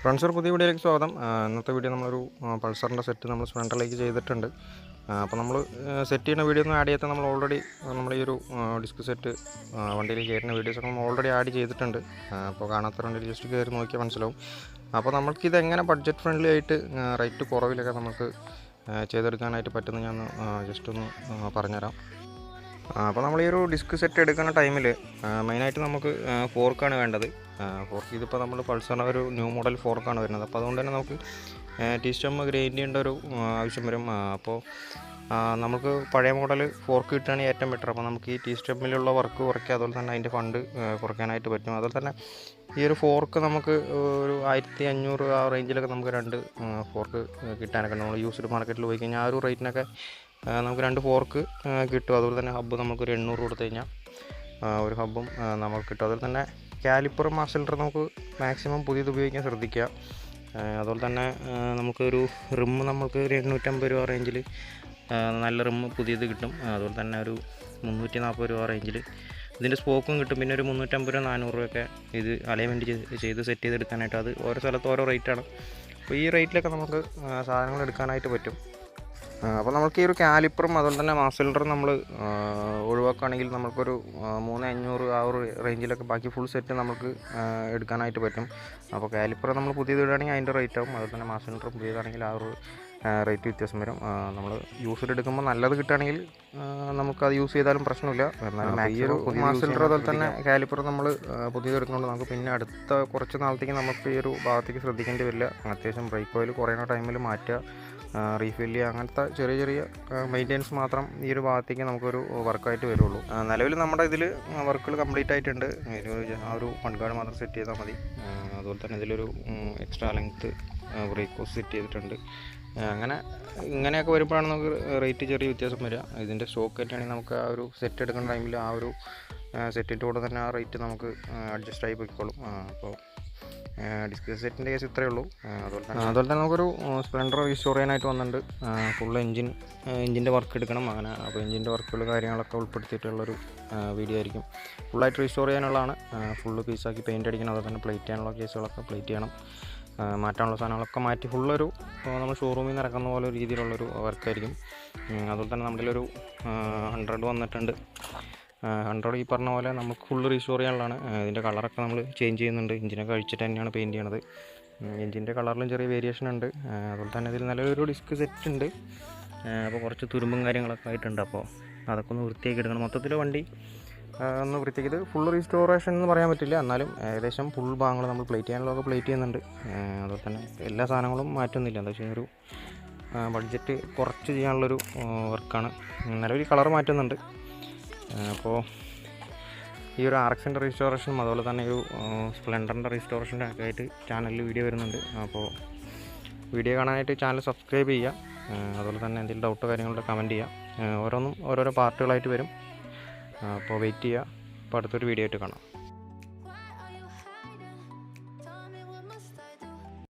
Friends ഒരു പുതിയ വീഡിയോയിലേക്ക് സ്വാഗതം. ഇന്നത്തെ വീഡിയോ നമ്മളൊരു പൾസറിന്റെ സെറ്റ് നമ്മൾ സ്പ്ലെൻഡറിലേക്ക് ചെയ്തിട്ടുണ്ട്. അപ്പോൾ നമ്മൾ സെറ്റ് ചെയ്യുന്ന വീഡിയോ ഒന്നും ആഡ് ചെയ്യാത്ത നമ്മൾ ഓൾറെഡി നമ്മൾ ഈ ഒരു ഡിസ്ക് സെറ്റ് വണ്ടിയിൽ കയറുന്ന വീഡിയോസൊക്കെ നമ്മൾ ഓൾറെഡി ആഡ് ചെയ്തിട്ടുണ്ട്. അപ്പോൾ കാണാത്തവരുണ്ടെങ്കിൽ ജസ്റ്റ് കയറി നോക്കിയാൽ മനസ്സിലാവും. അപ്പോൾ നമുക്കിത് എങ്ങനെ ബഡ്ജറ്റ് ഫ്രണ്ട്ലി ആയിട്ട് റേറ്റ് കുറവിലൊക്കെ നമുക്ക് ചെയ്തെടുക്കാനായിട്ട് പറ്റുന്ന ഞാൻ ജസ്റ്റ് ഒന്ന് പറഞ്ഞുതരാം. അപ്പോൾ നമ്മൾ ഈ ഒരു ഡിസ്ക് സെറ്റ് എടുക്കുന്ന ടൈമിൽ മെയിനായിട്ട് നമുക്ക് ഫോർക്കാണ് വേണ്ടത്. ഫോർക്ക് ഇതിപ്പോൾ നമ്മൾ പൾസറിന്റെ ഒരു ന്യൂ മോഡൽ ഫോർക്കാണ് വരുന്നത്. അപ്പോൾ അതുകൊണ്ട് തന്നെ നമുക്ക് ടി സ്റ്റം ഗ്രൈൻഡ് ഒരു ആവശ്യം വരും. അപ്പോൾ നമുക്ക് പഴയ മോഡൽ ഫോർക്ക് കിട്ടുകയാണെങ്കിൽ ഏറ്റവും ബെറ്റർ അപ്പോൾ നമുക്ക് ഈ ടി സ്റ്റമ്മിലുള്ള വർക്ക് കുറയ്ക്കുക അതുപോലെ തന്നെ അതിന്റെ ഫണ്ട് കുറയ്ക്കാനായിട്ട് പറ്റും. അതുപോലെ തന്നെ ഈ ഒരു ഫോർക്ക് നമുക്ക് ഒരു ആയിരത്തി അഞ്ഞൂറ് ആ റേഞ്ചിലൊക്കെ നമുക്ക് രണ്ട് ഫോർക്ക് കിട്ടാനൊക്കെ നമ്മൾ യൂസ്ഡ് മാർക്കറ്റിൽ പോയി കഴിഞ്ഞാൽ ആ ഒരു റേറ്റിനൊക്കെ നമുക്ക് രണ്ട് ഫോർക്ക് കിട്ടും. അതുപോലെ തന്നെ ഹബ്ബ് നമുക്കൊരു എണ്ണൂറ് കൊടുത്തു കഴിഞ്ഞാൽ ഒരു ഹബ്ബും നമുക്ക് കിട്ടും. അതുപോലെ തന്നെ കാലിപ്പർ മാസ്റ്റർ നമുക്ക് മാക്സിമം പുതിയത് ഉപയോഗിക്കാൻ ശ്രദ്ധിക്കുക. അതുപോലെ തന്നെ നമുക്കൊരു റിമ്മ് നമുക്ക് ഒരു എണ്ണൂറ്റമ്പത് രൂപ റേഞ്ചിൽ നല്ല റിമ്മ് പുതിയത് കിട്ടും. അതുപോലെ തന്നെ ഒരു മുന്നൂറ്റി നാൽപ്പത് രൂപ റേഞ്ചിൽ ഇതിന്റെ സ്പോക്കും കിട്ടും. പിന്നെ ഒരു മുന്നൂറ്റമ്പത് രൂപ നാനൂറ് രൂപയൊക്കെ ഇത് അലൈൻമെന്റ് ചെയ്ത് സെറ്റ് ചെയ്തെടുക്കാനായിട്ട് അത് ഓരോ സ്ഥലത്ത് ഓരോ റേറ്റാണ് അപ്പോൾ ഈ റേറ്റിലൊക്കെ നമുക്ക് സാധനങ്ങൾ എടുക്കാനായിട്ട് പറ്റും. അപ്പോൾ നമുക്ക് ഈ ഒരു കാലിപ്പറും അതുപോലെ തന്നെ മാസ് സിലിണ്ടറും നമ്മൾ ഒഴിവാക്കുകയാണെങ്കിൽ നമുക്കൊരു മൂന്ന് അഞ്ഞൂറ് ആ ഒരു റേഞ്ചിലൊക്കെ ബാക്കി ഫുൾ സെറ്റ് നമുക്ക് എടുക്കാനായിട്ട് പറ്റും. അപ്പോൾ കാലിപ്പർ നമ്മൾ പുതിയത് ഇടുകയാണെങ്കിൽ അതിന്റെ റേറ്റ് ആവും. അതുപോലെ തന്നെ മാസ് സിലിണ്ടർ പുതിയതാണെങ്കിൽ ആ ഒരു റേറ്റ് വ്യത്യാസം വരും. നമ്മൾ യൂസ്ഡ് എടുക്കുമ്പോൾ നല്ലത് കിട്ടുകയാണെങ്കിൽ നമുക്കത് യൂസ് ചെയ്താലും പ്രശ്നമില്ല. എന്നാലും ഈ ഒരു മാസ് സിലിണ്ടർ അതുപോലെ തന്നെ കാലിപ്പർ നമ്മൾ പുതിയത് എടുക്കുന്നുണ്ട് നമുക്ക് പിന്നെ അടുത്ത കുറച്ച് നാളത്തേക്ക് നമുക്ക് ഈ ഒരു ഭാഗത്തേക്ക് ശ്രദ്ധിക്കേണ്ടി വരില്ല. അത്യാവശ്യം ബ്രേക്ക് ഓയിൽ കുറയുന്ന ടൈമിൽ മാറ്റുക. റീഫിൽ ചെയ്യുക. അങ്ങനത്തെ ചെറിയ ചെറിയ മെയിന്റെനൻസ് മാത്രം ഈ ഒരു ഭാഗത്തേക്ക് നമുക്കൊരു വർക്കായിട്ട് വരുള്ളൂ. നിലവിൽ നമ്മുടെ ഇതിൽ വർക്കുകൾ കംപ്ലീറ്റ് ആയിട്ടുണ്ട്. ആ ഒരു ഫണ്ട് മാത്രം സെറ്റ് ചെയ്താൽ മതി. അതുപോലെ തന്നെ ഇതിലൊരു എക്സ്ട്രാ ലെങ്ത്ത് ബ്രേക്ക് സെറ്റ് ചെയ്തിട്ടുണ്ട്. അങ്ങനെ ഇങ്ങനെയൊക്കെ വരുമ്പോഴാണ് നമുക്ക് റേറ്റ് ചെറിയ വ്യത്യാസം വരിക. ഇതിന്റെ സ്റ്റോക്ക് ആയിട്ടാണെങ്കിൽ നമുക്ക് ആ ഒരു സെറ്റ് എടുക്കുന്ന ടൈമിൽ ആ ഒരു സെറ്റിന്റെ കൂടെ തന്നെ ആ റേറ്റ് നമുക്ക് അഡ്ജസ്റ്റ് ആയി പോയിക്കോളും. അപ്പോൾ ഡിസ്കസ് സെറ്റിന്റെ കേസ് ഇത്രയേ ഉള്ളൂ. അതുപോലെ തന്നെ അതുപോലെ തന്നെ നമുക്കൊരു സ്പ്ലെൻഡർ റീസ്റ്റോർ ചെയ്യാനായിട്ട് വന്നിട്ടുണ്ട്. ഫുൾ എഞ്ചിൻ എൻജിന്റെ വർക്ക് എടുക്കണം. അങ്ങനെ അപ്പോൾ എൻജിന്റെ വർക്കുകൾ കാര്യങ്ങളൊക്കെ ഉൾപ്പെടുത്തിയിട്ടുള്ളൊരു വീഡിയോ ആയിരിക്കും. ഫുള്ളായിട്ട് റീസ്റ്റോർ ചെയ്യാനുള്ളതാണ്. ഫുള്ള് പീസാക്കി പെയിന്റ് അടിക്കണം. അതുപോലെ തന്നെ പ്ലേറ്റ് ചെയ്യാനുള്ള കേസുകളൊക്കെ പ്ലേറ്റ് ചെയ്യണം. മാറ്റാനുള്ള സാധനങ്ങളൊക്കെ മാറ്റി ഫുള്ളൊരു നമ്മൾ ഷോറൂമിൽ നിന്ന് ഇറക്കുന്ന പോലെ രീതിയിലുള്ളൊരു വർക്കായിരിക്കും അതുപോലെ തന്നെ നമ്മുടെ ഒരു ഹൺഡ്രഡ് വന്നിട്ടുണ്ട്. ഹൺഡ്രഡ് ഈ പറഞ്ഞ പോലെ നമുക്ക് ഫുൾ റീസ്റ്റോർ ചെയ്യാനുള്ളതാണ്. ഇതിന്റെ കളറൊക്കെ നമ്മൾ ചേഞ്ച് ചെയ്യുന്നുണ്ട്. എഞ്ചിനൊക്കെ അഴിച്ചിട്ട് തന്നെയാണ് പെയിന്റ് ചെയ്യണത്. എഞ്ചിന്റെ കളറിലും ചെറിയ വേരിയേഷൻ ഉണ്ട്. അതുപോലെ തന്നെ ഇതിൽ നല്ലൊരു ഡിസ്ക് സെറ്റ് ഉണ്ട്. അപ്പോൾ കുറച്ച് തുരുമ്പും കാര്യങ്ങളൊക്കെ ആയിട്ടുണ്ട്. അപ്പോൾ അതൊക്കെ ഒന്ന് വൃത്തിയാക്കി എടുക്കണം. മൊത്തത്തിൽ വണ്ടി ഒന്ന് വൃത്തിയാക്കി ഇത് ഫുൾ റീസ്റ്റോറേഷൻ എന്ന് പറയാൻ പറ്റില്ല. എന്നാലും ഏകദേശം ഫുൾ ഭാഗങ്ങൾ നമ്മൾ പ്ലേറ്റ് ചെയ്യാനുള്ളതൊക്കെ പ്ലേറ്റ് ചെയ്യുന്നുണ്ട്. അതുപോലെ തന്നെ എല്ലാ സാധനങ്ങളും മാറ്റുന്നില്ല എന്താ വെച്ചാൽ ഒരു ബഡ്ജറ്റ് കുറച്ച് ചെയ്യാനുള്ളൊരു വർക്കാണ് നിലവിൽ കളർ മാറ്റുന്നുണ്ട്. അപ്പോൾ ഈ ഒരു ആർ എക്സിന്റെ റീസ്റ്റോറേഷനും അതുപോലെ തന്നെ ഒരു സ്പ്ലെൻഡറിന്റെ റീസ്റ്റോറേഷന്റെ ഒക്കെ ആയിട്ട് ചാനലിൽ വീഡിയോ വരുന്നുണ്ട്. അപ്പോൾ വീഡിയോ കാണാനായിട്ട് ചാനൽ സബ്സ്ക്രൈബ് ചെയ്യുക. അതുപോലെ തന്നെ എന്തെങ്കിലും ഡൗട്ട് കാര്യങ്ങളൊക്കെ കമന്റ് ചെയ്യുക. ഓരോന്നും ഓരോരോ പാർട്ടുകളായിട്ട് വരും. അപ്പോൾ വെയിറ്റ് ചെയ്യുക. അപ്പോൾ അടുത്തൊരു വീഡിയോ ആയിട്ട് കാണാം.